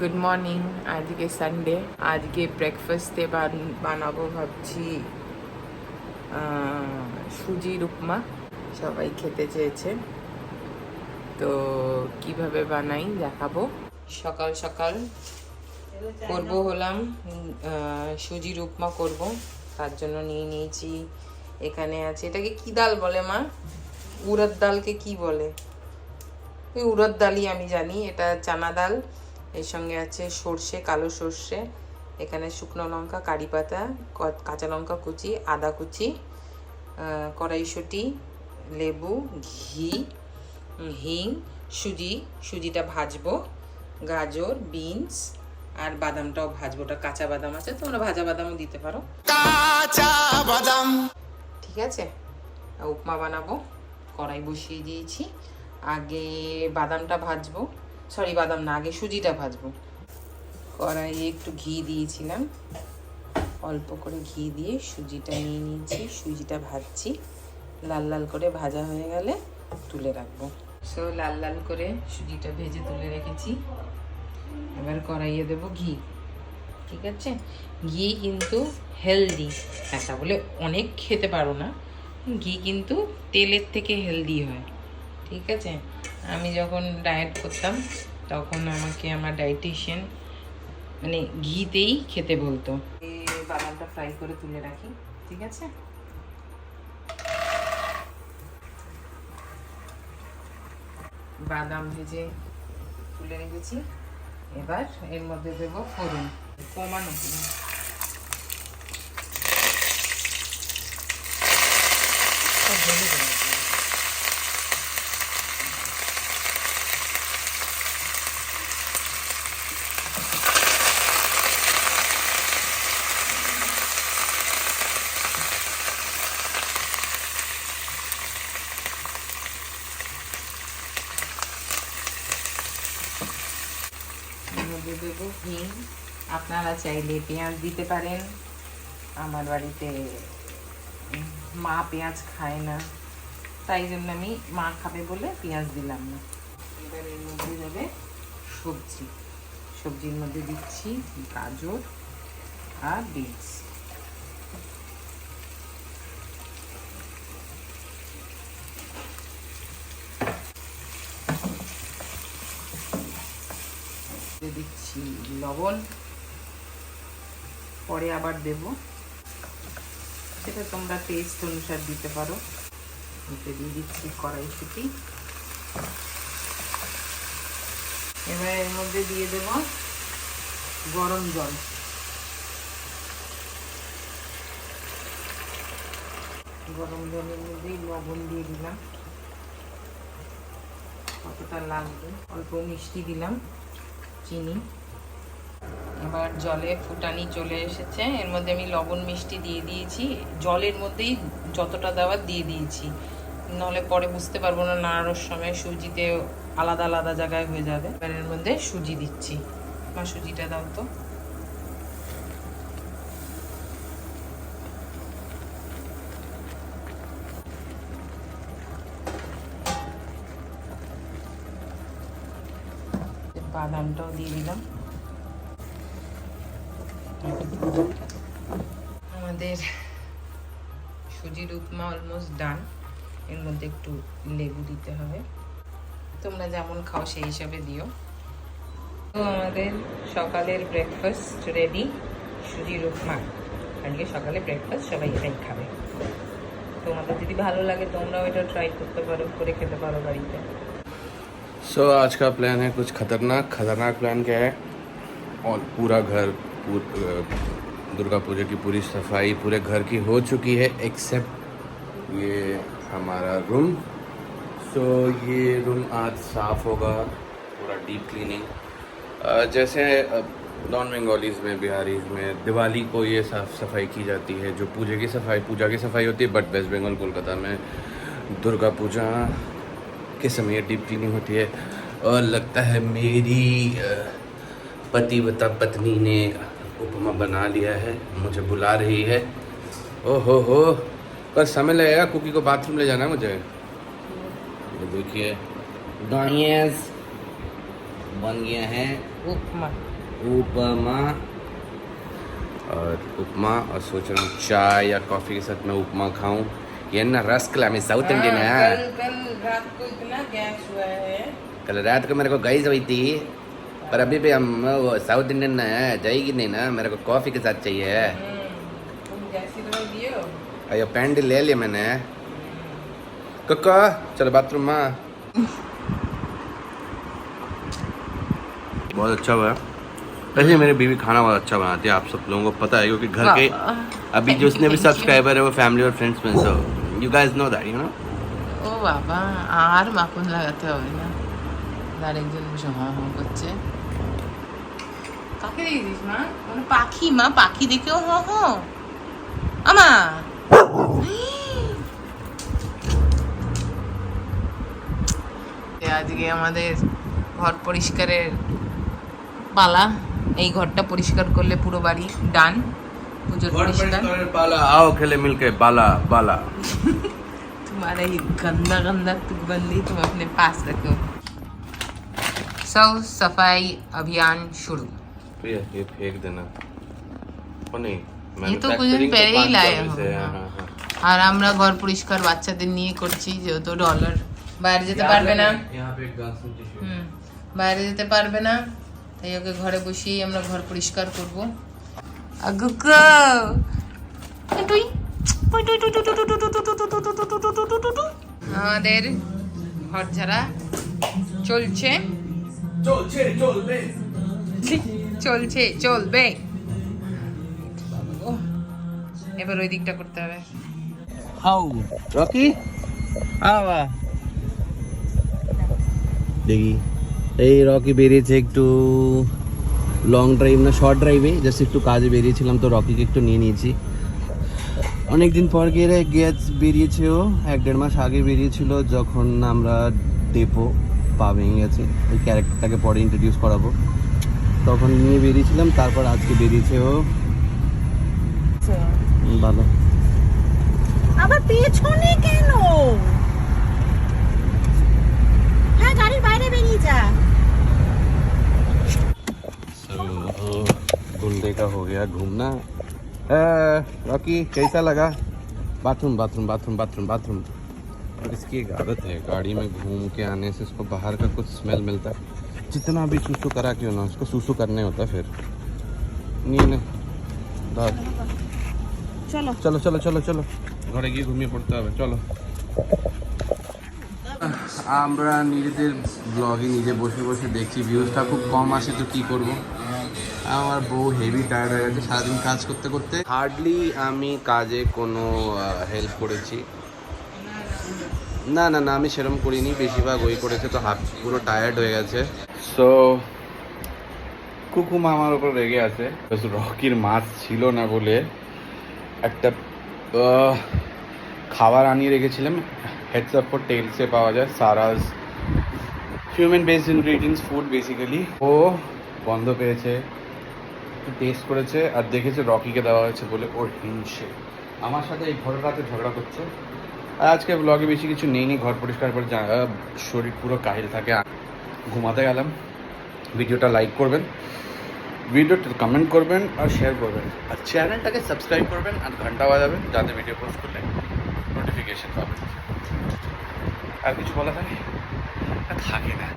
Good morning আজকে Sunday আজকে ব্রেকফাস্টে বানাবো ভাবছি সুজির উপমা সবাই খেতে চেয়েছে। তো কীভাবে বানাই দেখাবো। সকাল সকাল করব হলাম সুজির উপমা করব। তার জন্য নিয়ে নিয়েছি, এখানে আছে, এটাকে কি ডাল বলে মা? উড়দ ডালকে কি বলে? উড়দ ডালই আমি জানি, এটা চানা ডাল। এর সঙ্গে আছে সর্ষে কালো সর্ষে এখানে শুকনো লঙ্কা কারি পাতা কাঁচা লঙ্কা কুচি আদা কুচি কড়াইশুঁটি লেবু ঘি হিং সুজি সুজিটা ভাজবো গাজর বিনস আর বাদামটাও ভাজবো। ওটা কাঁচা বাদাম আছে তোমরা ভাজা বাদামও দিতে পারো। কাঁচা বাদাম। ঠিক আছে? উপমা বানাবো কড়াই বসিয়ে দিয়েছি। আগে বাদামটা ভাজবো। সরি, বাদাম না, আগে সুজিটা ভাজবো। কড়াইয়ে একটু ঘি দিয়েছিলাম। অল্প করে ঘি দিয়ে সুজিটা নিয়ে নিয়েছি, সুজিটা ভাজছি। লাল লাল করে ভাজা হয়ে গেলে তুলে রাখব। সো লাল লাল করে সুজিটা ভেজে তুলে রেখেছি। এবার কড়াইয়ে দেবো ঘি। ঠিক আছে? ঘি কিন্তু হেলদি তা বলে অনেক খেতে পারো না। ঘি কিন্তু তেলের থেকে হেলদি হয়। ঠিক আছে? আমি যখন ডায়েট করতাম, তখন আমাকে আমার ডায়েটিশিয়ান মানে ঘিতেই খেতে বলতো। বাদামটা ফ্রাই করে তুলে রাখি, ঠিক আছে? বাদাম ভেজে তুলে রেখেছি। এবার এর মধ্যে দেবো ফোড়ন। কমানো ঢেলে দেবো। মধ্যে আপনারা চাইলে পেঁয়াজ দিতে পারেন। আমার বাড়িতে মা পেঁয়াজ খায় না। তাই জন্য আমি মা খাবে বলে পেঁয়াজ দিলাম না। এবার এর মধ্যে যাবে সবজি। সবজির মধ্যে দিচ্ছি গাজর আর বিনস। দিচ্ছি লবণ। পরে আবার দেব। সেটা তোমরা টেস্ট অনুসার দিতে পারো। দিয়ে দিচ্ছি কড়াইশুঁটি। এবার এর মধ্যে দিয়ে দেব গরম জল। গরম জলের মধ্যেই লবণ দিয়ে দিলাম। কতটা লাগবে? অল্প মিষ্টি দিলাম, চিনি। এবার জলে ফুটানি চলে এসেছে। এর মধ্যে আমি লবণ মিষ্টি দিয়ে দিয়েছি। জলের মধ্যেই যতটা দেওয়ার দিয়ে দিয়েছি। নাহলে পরে বুঝতে পারব না নাড়ানোর সময় সুজিতে আলাদা আলাদা জায়গায় হয়ে যাবে। এবার এর মধ্যে সুজি দিচ্ছি। মা, সুজিটা দাও তো। বাদামটাও দিয়ে দিলাম। আমাদের সুজির উপমা অলমোস্ট ডান এর মধ্যে একটু লেবু দিতে হবে তোমরা যেমন খাও সেই হিসাবে দিও তো আমাদের সকালের ব্রেকফাস্ট রেডি সুজির উপমা আজকে সকালে ব্রেকফাস্ট সবাই এটাই খাবে তোমাদের যদি ভালো লাগে তোমরাও এটা ট্রাই করতে পারো করে খেতে পারো বাড়িতে सो आज का प्लान है कुछ खतरनाक खतरनाक प्लान क्या है और पूरा घर पूर, अ, दुर्गा पूजा की पूरी सफाई पूरे घर की हो चुकी है एक्सेप्ट ये हमारा रूम सो so, ये रूम आज साफ़ होगा पूरा डीप क्लीनिंग जैसे नॉन बंगालीज में बिहारीज में दिवाली को ये साफ़ सफ़ाई की जाती है जो पूजा की सफ़ाई पूजा की सफ़ाई होती है बट वेस्ट बंगाल कोलकाता में दुर्गा पूजा के समय डीप क्लीनिंग होती है. और लगता है मेरी पति पतिव्रता पत्नी ने उपमा बना लिया है मुझे बुला रही है. ओ हो हो. पर समय लगेगा कुकी को बाथरूम ले जाना है मुझे। ये देखिए गाइस बन गया है। उपमा। उपमा। और उपमा और सोच रहा हूँ चाय या कॉफ़ी के साथ मैं उपमा खाऊं। ये ना रस्क मैं साउथ इंडियन हाँ, है कल कल रात को इतना गैस हुआ है। कल रात को मेरे को गई हुई थी पर अभी भी हम वो साउथ इंडियन है जाएगी नहीं ना मेरे को कॉफ़ी के साथ चाहिए हम्म, तुम गैस की दवाई दिए हो अयो पैंट ले लिया मैंने कक्का चलो बाथरूम में बहुत अच्छा हुआ है वैसे मेरी बीवी खाना बहुत अच्छा बनाती है आप सब लोगों को पता है क्योंकि घर के अभी जो उसने भी सब्सक्राइबर है वो फैमिली और फ्रेंड्स में so you guys know that you know ও বাবা আর মাখন লাগাতে হবে না আরেকজন বসে হ্যাঁ হ্যাঁ করছে কাকে দেখেছিস মা মানে পাখি মা পাখি দেখেও হ হ আমা আজকে আমাদের ঘর পরিষ্কারের পালা এই ঘরটা পরিষ্কার করলে পুরো বাড়ি ডান পুজোর পরিষ্কার बाला आओ खेले मिलके बाला बाला तुम्हारा ये गंदा गंदा तुकबंदी तुम अपने पास रखो सौ सफाई अभियान शुरू प्रिया ये फेंक देना ओ नहीं ये তো कुछ পেরেই पहले আর আমরা ঘর পরিষ্কার বাচ্চাদের নিয়ে করছি যেহেতু ডলার বাইরে যেতে পারবে না বাইরে যেতে পারবে না তাই ওকে ঘরে বসেই আমরা ঘর পরিষ্কার করব আগুক আমাদের ঘর ঝাড়া চলছে চলছে চলবে চলছে চলবে এবার ওই দিকটা করতে হবে। How Rocky? আওয়া। দেখি এই রকি বেরিয়েছে একটু লং ড্রাইভ না শর্ট ড্রাইভে জাস্ট একটু কাজে বেরিয়েছিলাম তো রকিকে একটু নিয়ে নিয়েছি। অনেকদিন পর গিয়ে গেছ বেরিয়েছে ও এক দেড় মাস আগে বেরিয়েছিল যখন আমরা ডেপো পা ভেঙে গেছে ওই ক্যারেক্টারটাকে পরে ইন্ট্রোডিউস করাবো। তখন নিয়ে বেরিয়েছিলাম তারপর আজকে বেরিয়েছে ও। হুম, ভালো আবার পেছনে কেন হ্যাঁ গাড়ির বাইরে বেরিয়ে যা गुंडे का हो गया घूमना रॉकी कैसा लगा bathroom bathroom bathroom bathroom bathroom और इसकी एक आदत है गाड़ी में घूम के आने से इसको बाहर का कुछ स्मेल मिलता है जितना भी सूसू करा क्यों ना उसको सूसू करने होता है फिर नहीं नहीं दाद। চলো। চলো চলো চলো চলো। ঘরে গিয়ে ঘুমিয়ে পড়তে হবে চলো। আমরা নিজেদের ব্লগে নিজে বসে বসে দেখছি ভিউজটা খুব কম আসে তো কি করব? আমার বউ হেভি টায়ার্ড হয়ে গেছে সারাদিন কাজ করতে করতে। হার্ডলি আমি কাজে কোনো হেল্প করেছি। না না না আমি সেরকম করিনি বেশিরভাগ ওই করেছে তো হাত পুরো টায়ার্ড হয়ে গেছে। সো কুকুমা আমার উপর রেগে আছে। রকির মাছ ছিল না বলে একটা খাবার আনিয়ে রেখেছিলাম। হেডস আপ ফর টেলসে পাওয়া যায় Swaraj human based ingredients food basically ও বন্ধ পেয়েছে টেস্ট করেছে, আর দেখেছে রকিকে দেওয়া হয়েছে বলে ওর হিংসে। আমার সাথে এই ঘটনাতে ঝগড়া করছে। আর আজকে ব্লগে বেশি কিছু নেই নি ঘর পরিষ্কার করে শরীর পুরো কাহিল থাকে। ঘুমাতে গেলাম। ভিডিওটা লাইক করবেন। ভিডিওটা কমেন্ট করবেন আর শেয়ার করবেন। আর চ্যানেলটাকে সাবস্ক্রাইব করবেন আর ঘণ্টা বাজাবেন যাতে ভিডিও পোস্ট করলে নোটিফিকেশান পাবেন। আর কিছু বলা থাকে? থাকে না।